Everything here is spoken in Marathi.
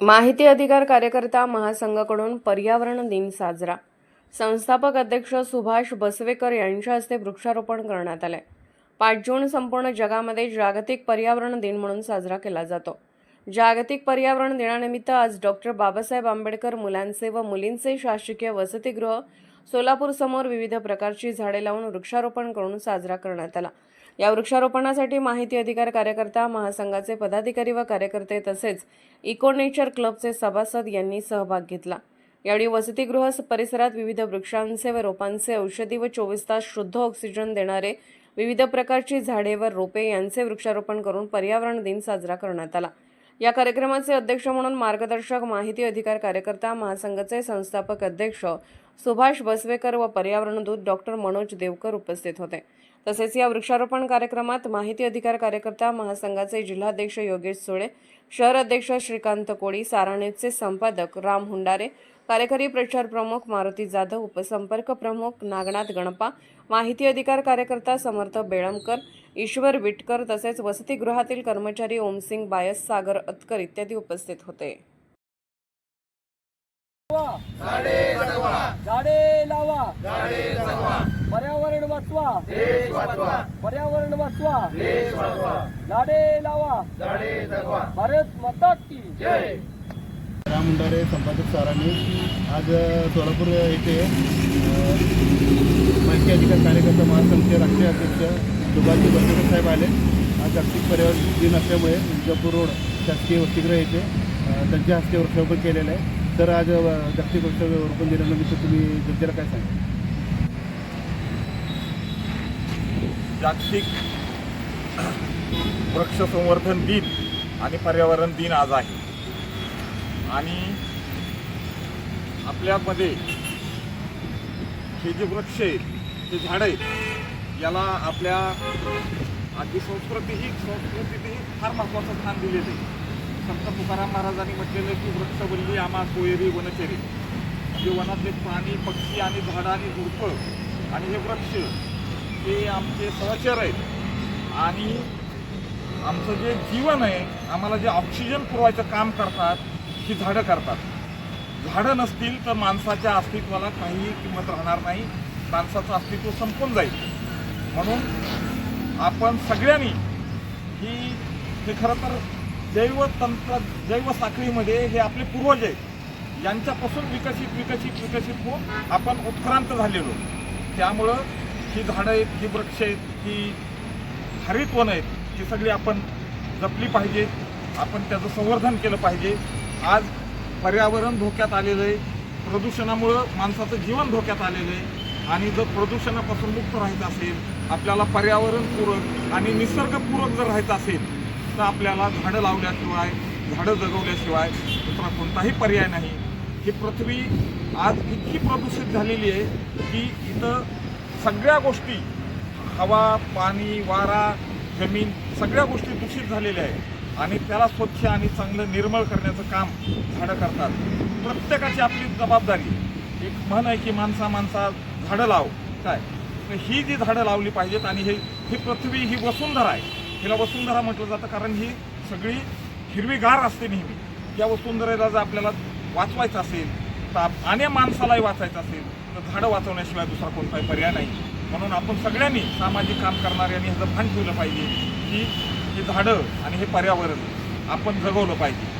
माहिती अधिकार कार्यकर्ता महासंघाकडून पर्यावरण दिन साजरा. संस्थापक अध्यक्ष सुभाष बसवेकर यांच्या हस्ते वृक्षारोपण करण्यात आले पाच जून संपूर्ण जगामध्ये जागतिक पर्यावरण दिन म्हणून साजरा केला जातो. जागतिक पर्यावरण दिनानिमित्त आज डॉक्टर बाबासाहेब आंबेडकर मुलांचे व मुलींचे शासकीय वसतिगृह सोलापूर समोर विविध प्रकारची झाडे लावून वृक्षारोपण करून साजरा करण्यात आला. या वृक्षारोपणासाठी माहिती अधिकार कार्यकर्ता महासंघाचे पदाधिकारी व कार्यकर्ते तसेच इको नेचर क्लबचे सभासद यांनी सहभाग घेतला. यावेळी वसतिगृह परिसरात विविध वृक्षांचे व रोपांचे औषधी व चोवीस तास शुद्ध ऑक्सिजन देणारे विविध प्रकारची झाडे व रोपे यांचे वृक्षारोपण करून पर्यावरण दिन साजरा करण्यात आला. या कार्यक्रमाचे अध्यक्ष म्हणून मार्गदर्शक माहिती अधिकार कार्यकर्ता महासंघाचे संस्थापक अध्यक्ष सुभाष बसवेकर व पर्यावरण दूत डॉक्टर मनोज देवकर उपस्थित होते. तसेच या वृक्षारोपण कार्यक्रमात माहिती अधिकार कार्यकर्ता महासंघाचे जिल्हाध्यक्ष योगेश सोळे शहर अध्यक्ष श्रीकांत कोळी सारणेचे संपादक राम हुंडारे कार्यकारी प्रचार प्रमुख मारुती जाधव उपसंपर्क प्रमुख नागनाथ गणपा माहिती अधिकार कार्यकर्ता समर्थ बेळमकर ईश्वर विटकर तसेच वसतिगृहातील कर्मचारी ओमसिंग बायस सागर अतकर इत्यादी उपस्थित होते. झाडे लावा. पर्यावरण वाचवा. पर्यावरण वाचवा. झाडे लावा. भारत माता की राम मुंडारे संपादक सरांनी. आज सोलापूर येथे माहिती अधिकार कार्यकर्ता महासंघचे राष्ट्रीय अध्यक्ष सुभाषजी बसवेकर साहेब आले. आज जागतिक पर्यावरण दिन असल्यामुळे विजापूर रोड शासकीय वसतिगृह येथे त्यांच्या हस्ते वृक्षारोपण केलेलं आहे. तर आज जागतिक जागतिक वृक्षारोपण दिनानिमित्त तुम्ही जनतेला काय सांगा जागतिक वृक्ष संवर्धन दिन आणि पर्यावरण दिन आज आहे. आणि आपल्यामध्ये हे जे वृक्ष आहेत जे झाडं आहेत याला आपल्या आधी संस्कृतीही संस्कृतीतही फार महत्त्वाचं स्थान दिलेलं आहे. संत तुकाराम महाराजांनी म्हटलेलं की वृक्षवल्ली आमा सोयरी वनचेरी. जे वनातले प्राणी पक्षी आणि झाडं आणि झुडपं आणि हे वृक्ष हे आमचे सहचर आहेत. आणि आमचं जे जीवन आहे आम्हाला जे ऑक्सिजन पुरवायचं काम करतात ही झाडं करतात. झाडं नसतील तर माणसाच्या अस्तित्वाला काहीही किंमत राहणार नाही. माणसाचं अस्तित्व संपून जाईल. म्हणून आपण सगळ्यांनी ही हे खरं तर जैवतंत्र जैवसाखळीमध्ये हे आपले पूर्वज आहेत. यांच्यापासून विकसित विकसित विकसित होऊन आपण उत्क्रांत झालेलो. त्यामुळं ही झाडं आहेत ही वृक्ष आहेत ही हरित वन आहेत ही सगळी आपण जपली पाहिजे. आपण त्याचं संवर्धन केलं पाहिजे. आज पर्यावरण धोक्यात आलेलं आहे. प्रदूषणामुळं माणसाचं जीवन धोक्यात आलेलं आहे. आणि जर प्रदूषणापासून मुक्त राहायचं असेल आपल्याला पर्यावरणपूरक आणि निसर्गपूरक जर राहायचं असेल तर आपल्याला झाडं लावल्याशिवाय झाडं जगवल्याशिवाय दुसरा कोणताही पर्याय नाही? ही पृथ्वी आज इतकी प्रदूषित झालेली आहे की इथं सगळ्या गोष्टी हवा पाणी वारा जमीन सगळ्या गोष्टी दूषित झालेल्या आहेत. आणि त्याला स्वच्छ आणि चांगलं निर्मळ करण्याचं काम झाडं करतात. प्रत्येकाची आपली जबाबदारी एक म्हण आहे की माणसा माणसा झाडं लाव. काय? तर ही जी झाडं लावली पाहिजेत आणि हे ही पृथ्वी ही वसुंधरा आहे. हिला वसुंधरा म्हटलं जातं कारण ही सगळी हिरवीगार असते नेहमी. या वसुंधरेला जर आपल्याला वाचवायचं असेल तर आणि माणसालाही वाचायचं असेल तर झाडं वाचवण्याशिवाय दुसरा कोणताही पर्याय नाही. म्हणून आपण सगळ्यांनी सामाजिक काम करणाऱ्यांनी ह्याचं भान ठेवलं पाहिजे की ही झाडं आणि हे पर्यावरण आपण जगवलं पाहिजे.